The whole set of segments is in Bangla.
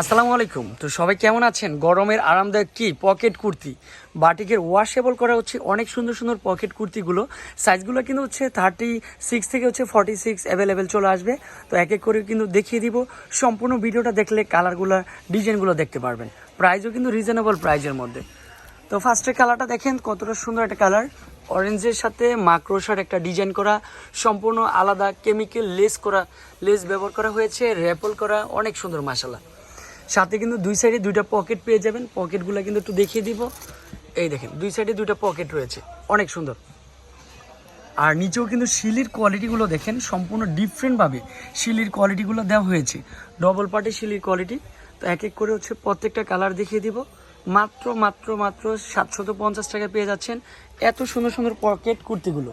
আসসালামু আলাইকুম। তো সবাই কেমন আছেন? গরমের আরামদায়ক কি? পকেট কুর্তি। বাটিকের ওয়াশেবল করা হচ্ছে অনেক সুন্দর সুন্দর পকেট কুর্তিগুলো। সাইজগুলো কিন্তু হচ্ছে থার্টি সিক্স থেকে হচ্ছে ফর্টি সিক্স অ্যাভেলেবেল চলে আসবে। তো এক এক করে কিন্তু দেখিয়ে দিব। সম্পূর্ণ ভিডিওটা দেখলে কালারগুলো, ডিজাইনগুলো দেখতে পারবেন। প্রাইসও কিন্তু রিজনেবল প্রাইজের মধ্যে। তো ফার্স্টে কালারটা দেখেন, কতটা সুন্দর একটা কালার। অরেঞ্জের সাথে মাক্রোসার একটা ডিজাইন করা, সম্পূর্ণ আলাদা কেমিক্যাল লেস করা লেস ব্যবহার করা হয়েছে, র্যাপল করা, অনেক সুন্দর মশালা সাথে কিন্তু দুই সাইডে দুইটা পকেট পেয়ে যাবেন। পকেটগুলো কিন্তু একটু দেখিয়ে দিব। এই দেখেন, দুই সাইডে দুইটা পকেট রয়েছে। অনেক সুন্দর। আর নিচেও কিন্তু শিলির কোয়ালিটিগুলো দেখেন, সম্পূর্ণ ডিফারেন্টভাবে শিলির কোয়ালিটিগুলো দেওয়া হয়েছে। ডবল পার্টি শিলির কোয়ালিটি তো এক এক করে হচ্ছে প্রত্যেকটা কালার দেখিয়ে দিব। মাত্র মাত্র মাত্র সাতশত পঞ্চাশ টাকা পেয়ে যাচ্ছেন এত সুন্দর সুন্দর পকেট কুর্তিগুলো।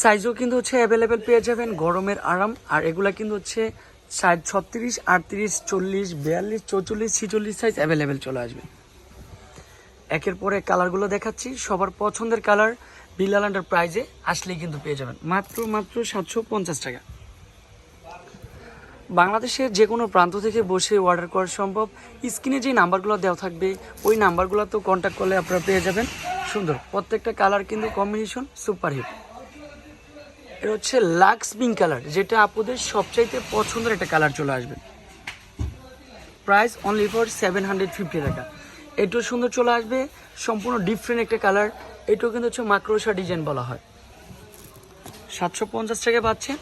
সাইজও কিন্তু হচ্ছে অ্যাভেলেবেল পেয়ে যাবেন, গরমের আরাম। আর এগুলা কিন্তু হচ্ছে সাইজ ছত্রিশ, আটত্রিশ, চল্লিশ, বিয়াল্লিশ, চৌচল্লিশ, ছিচল্লিশ সাইজ অ্যাভেলেবেল চলে আসবে। একের পরে কালারগুলো দেখাচ্ছি। সবার পছন্দের কালার বিলাল আন্ডার প্রাইজে আসলেই কিন্তু পেয়ে যাবেন। মাত্র মাত্র সাতশো পঞ্চাশ টাকা। বাংলাদেশের যে কোনো প্রান্ত থেকে বসে অর্ডার করা সম্ভব। স্ক্রিনে যে নাম্বারগুলো দেওয়া থাকবে, ওই নাম্বারগুলো তো কন্ট্যাক্ট করলে আপনারা পেয়ে যাবেন। সুন্দর, প্রত্যেকটা কালার কিন্তু কম্বিনেশন সুপার হিট এটা হচ্ছে লাক্স পিঙ্ক কালার, যেটা আপুদের সবচাইতে পছন্দের একটা কালার চলে আসবে। Price only for seven hundred fifty টাকা। এটাও সুন্দর চলে আসবে, সম্পূর্ণ ডিফারেন্ট একটা কালার। এটাও কিন্তু হচ্ছে মাক্রোসা ডিজাইন বলা হয়। সাতশো পঞ্চাশ টাকা পাচ্ছেন।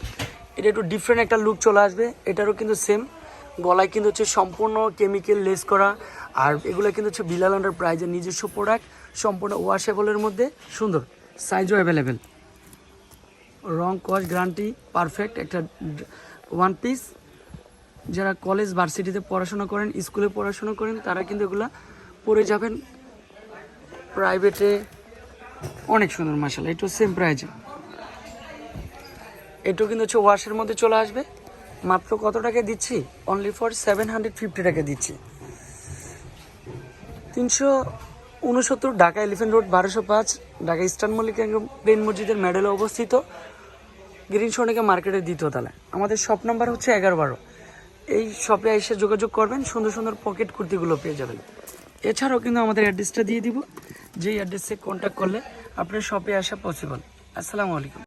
এটা একটু ডিফারেন্ট একটা লুক চলে আসবে। এটারও কিন্তু সেম গলায় কিন্তু হচ্ছে সম্পূর্ণ কেমিক্যাল লেস করা। আর এগুলো কিন্তু হচ্ছে বিলাল আন্ডার প্রাইজের নিজস্ব প্রোডাক্ট সম্পূর্ণ ওয়াশেবলের মধ্যে। সুন্দর। সাইজও অ্যাভেলেবেল রং কস গ্যারান্টি, পারফেক্ট, একটা ওয়ান পিস যারা কলেজ ভার্সিটিতে পড়াশোনা করেন স্কুলে পড়াশোনা করেন, তারা কিন্তু এগুলো পরে যাবেন। প্রাইভেটে অনেক সুন্দর মাসাল এটাও সেম প্রাইজে এটাও কিন্তু হচ্ছে ওয়াশের মধ্যে চলে আসবে। মাত্র কত টাকা দিচ্ছি? Only for seven hundred fifty টাকা দিচ্ছি। তিনশো উনসত্তর ঢাকা এলিফেন্ট রোড বারোশো পাঁচ, ঢাকা ইস্টার্ন মল্লিক বেন মসজিদের মেডেলে অবস্থিত। গ্রিন সোনিকা মার্কেটের দ্বিতীয় তলায়। আমাদের শপ নাম্বার হচ্ছে এগারো বারো। এই শপে এসে যোগাযোগ করবেন, সুন্দর সুন্দর পকেট কুর্তিগুলো পেয়ে যাবেন। এছাড়াও কিন্তু আমাদের অ্যাড্রেসটা দিয়ে দিব। যেই অ্যাড্রেসে কন্ট্যাক্ট করলে আপনার শপে আসা পসিবল আসসালামু আলাইকুম।